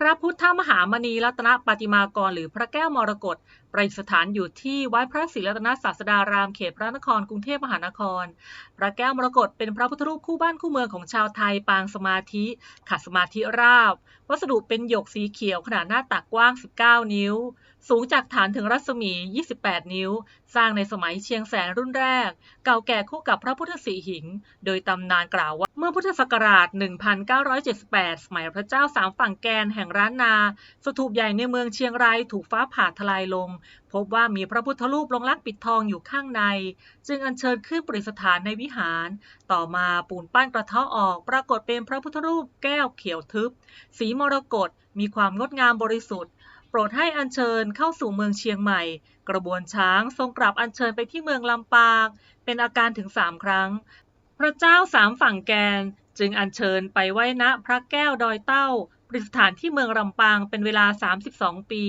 พระพุทธมหามณีรัตนปาฏิมากรหรือพระแก้วมรกตประดิษฐานอยู่ที่วัดพระศรีรัตนศาสดารามเขตพระนครกรุงเทพมหานคร พระแก้วมรกตเป็นพระพุทธรูปคู่บ้านคู่เมืองของชาวไทยปางสมาธิขัดสมาธิราบ วัสดุเป็นหยกสีเขียวขนาดหน้าตักกว้าง 19 นิ้ว สูงจากฐานถึงรัศมี 28 นิ้ว สร้างในสมัยเชียงแสนรุ่นแรก เก่าแก่คู่กับพระพุทธสีหิง โดยตำนานกล่าวว่าเมื่อพุทธศักราช 1978 สมัยพระเจ้าสามฝั่งแกนแห่งร้านนา สถูปใหญ่ในเมืองเชียงรายถูกฟ้าผ่าทลายลง พบว่ามีพระพุทธรูปลงลักปิดทองอยู่ข้างใน จึงอัญเชิญขึ้นประดิษฐานในวิหาร ต่อมาปูนปั้นกระเทาะออก ปรากฏเป็นพระพุทธรูปแก้วเขียวทึบ สีมรกตมีความงดงามบริสุทธิ์โปรดให้อัญเชิญเข้าสู่เมืองเชียงใหม่ กระบวนช้างทรงกลับอัญเชิญไปที่เมืองลำปาง เป็นอาการถึงสามครั้ง พระเจ้าสามฝั่งแกน จึงอัญเชิญไปไว้ณพระแก้วดอยเต้าประดิษฐานที่เมืองลำปางเป็นเวลา 32 ปี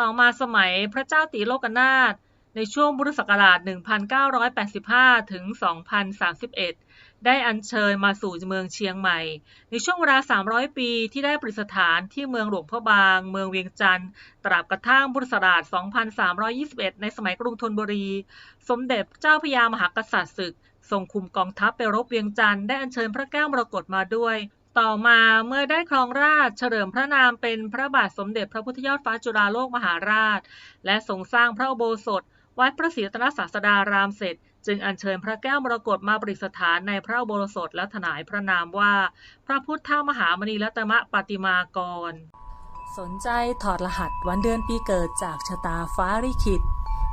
ต่อมาสมัยพระเจ้าตีโลกนาถในช่วงพุทธศักราช 1985 ถึง 2031 ได้อัญเชิญมาสู่เมืองเชียงใหม่ ในช่วงเวลา 300 ปีที่ได้ประดิษฐานที่เมืองหลวงพ่อบาง เมืองเวียงจันทร์ตราบกระทั่งพุทธศักราช 2321 ในสมัยกรุงธนบุรี สมเด็จเจ้าพระยามหากษัตริย์ศึก ทรงคุมกองทัพไปรบเวียงจันทร์ได้อัญเชิญพระแก้วมรกตมาด้วย ต่อมาเมื่อได้ครองราชเฉลิมพระนามเป็นพระบาทสมเด็จพระพุทธยอดฟ้าจุฬาโลกมหาราช และทรงสร้างพระอุโบสถ วัดพระศรีรัตนศาสดารามเสร็จ จึงอัญเชิญพระแก้วมรกตมาประดิษฐานในพระอุโบสถและถนายพระนามว่า พระพุทธมหามณีรัตนปาติมากร สนใจถอดรหัสวันเดือนปีเกิดจากชะตาฟ้าลิขิต